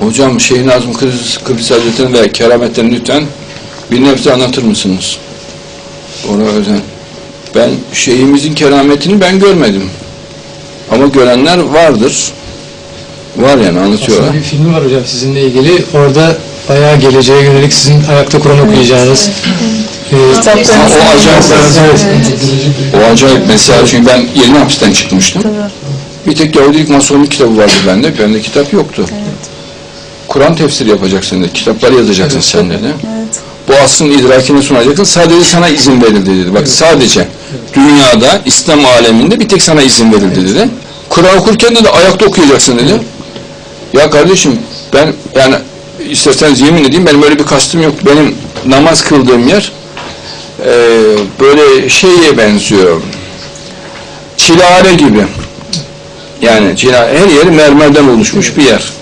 Hocam Şeyh Nazım Kıbrıs, Kıbrıs Hazretleri'nin ve kerametlerini lütfen bir nebze anlatır mısınız? Ona özel. Ben şeyhimizin kerametini ben görmedim. Ama görenler vardır. Var yani anlatıyorlar. Aslında bir filmi var hocam sizinle ilgili. Orada bayağı geleceğe yönelik sizin ayakta Kur'an okuyacağınız. e, O acayip, Evet. o acayip mesela çünkü ben yeni hapisten çıkmıştım. Bir tek Yahudilik Masonluk kitabı vardı bende. Bende kitap yoktu. Kur'an tefsiri yapacaksın dedi. Kitapları yazacaksın sen dedi. Bu aslın idrakine sunacaksın. Sadece sana izin verildi dedi. Bak sadece dünyada, İslam aleminde bir tek sana izin verildi dedi. Kur'an okurken de ayakta okuyacaksın dedi. Ya kardeşim ben yani isterseniz yemin edeyim benim öyle bir kastım yok. Benim namaz kıldığım yer eee, böyle şeye benziyor. Çilehane gibi. Yani her yeri mermerden oluşmuş bir yer.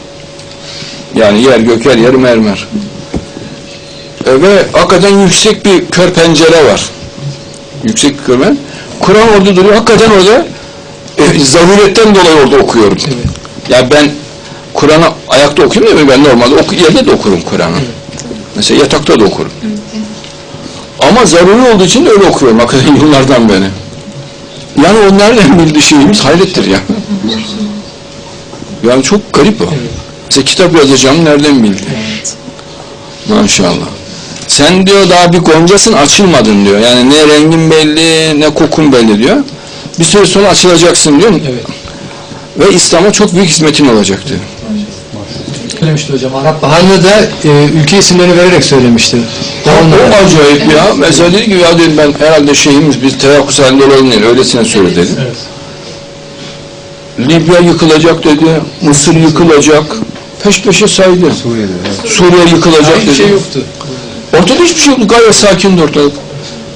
Yani yer gök her yeri mermer. E, ve hakikaten yüksek bir kör pencere var. Yüksek bir kör pencere. Kur'an orada duruyor. Hakikaten orada e, zaruretten dolayı orada okuyorum. Ya ben Kur'an'ı ayakta okuyayım değil mi? Ben normalde oku, yerde de okurum Kur'an'ı. Mesela yatakta da okurum. Ama zaruri olduğu için öyle okuyorum hakikaten yıllardan beri. Yani o nereden bildi şeyimiz hayrettir ya. Yani çok garip o. Mesela kitap yazacağım nereden bildi? Maşallah. Sen diyor daha bir goncasın açılmadın diyor. Yani ne rengin belli ne kokun belli diyor. Bir süre sonra açılacaksın diyor. Evet. Ve İslam'a çok büyük hizmetin olacak diyor. Söylemişti hocam. Arap Bahar'la da e, ülke isimlerini vererek söylemişti. O Onlara. acayip ya. Mesela dedi ki ya dedim ben herhalde şeyimiz biz teyakkuz halinde olalım diye öylesine söyle dedi. Evet. Libya yıkılacak dedi. Mısır yıkılacak. Peş peşe saydı. Suriye yıkılacak Hiçbir dedi. şey yoktu. Ortada hiçbir şey yoktu. Gayet sakindi ortalık.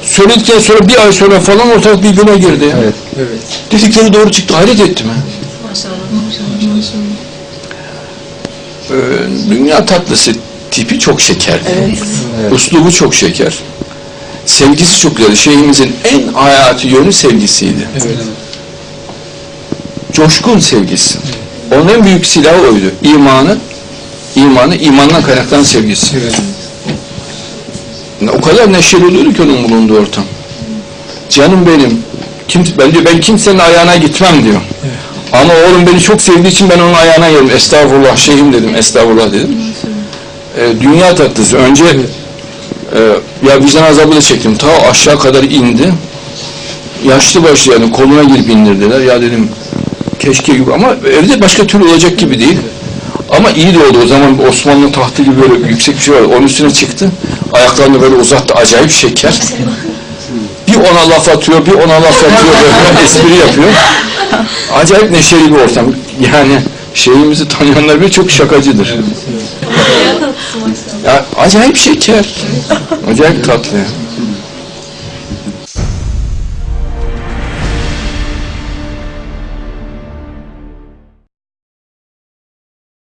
Söyledikten sonra bir ay sonra falan ortalık bir güne girdi. ya. Evet. Dedikleri doğru çıktı. Hayret ettim ha. Ee, dünya tatlısı tipi çok şekerdi. Uslubu çok şeker. Sevgisi çok güzeldi. Şeyhimizin en hayati yönü sevgisiydi. Evet. Coşkun sevgisi. Onun en büyük silahı oydu. İmanı, imanı, imandan kaynaklanan sevgisi. Evet. O kadar neşeli oluyordu ki onun bulunduğu ortam. Canım benim, kim, ben, diyor, ben kimsenin ayağına gitmem diyor. Ama oğlum beni çok sevdiği için ben onun ayağına geldim. Estağfurullah şeyhim dedim, estağfurullah dedim. Ee, dünya tatlısı. Önce e, ya vicdan azabı da çektim. Ta aşağı kadar indi. Yaşlı başlı yani koluna girip indirdiler. Ya dedim keşke gibi ama evde başka türlü olacak gibi değil. Ama iyi de oldu o zaman Osmanlı tahtı gibi böyle yüksek bir şey var. Onun üstüne çıktı. Ayaklarını böyle uzattı. Acayip şeker. Bir ona laf atıyor, bir ona laf atıyor. Böyle espri yapıyor. Acayip neşeli bir ortam. Yani şeyimizi tanıyanlar bile çok şakacıdır. Ya, acayip şeker. Acayip tatlı.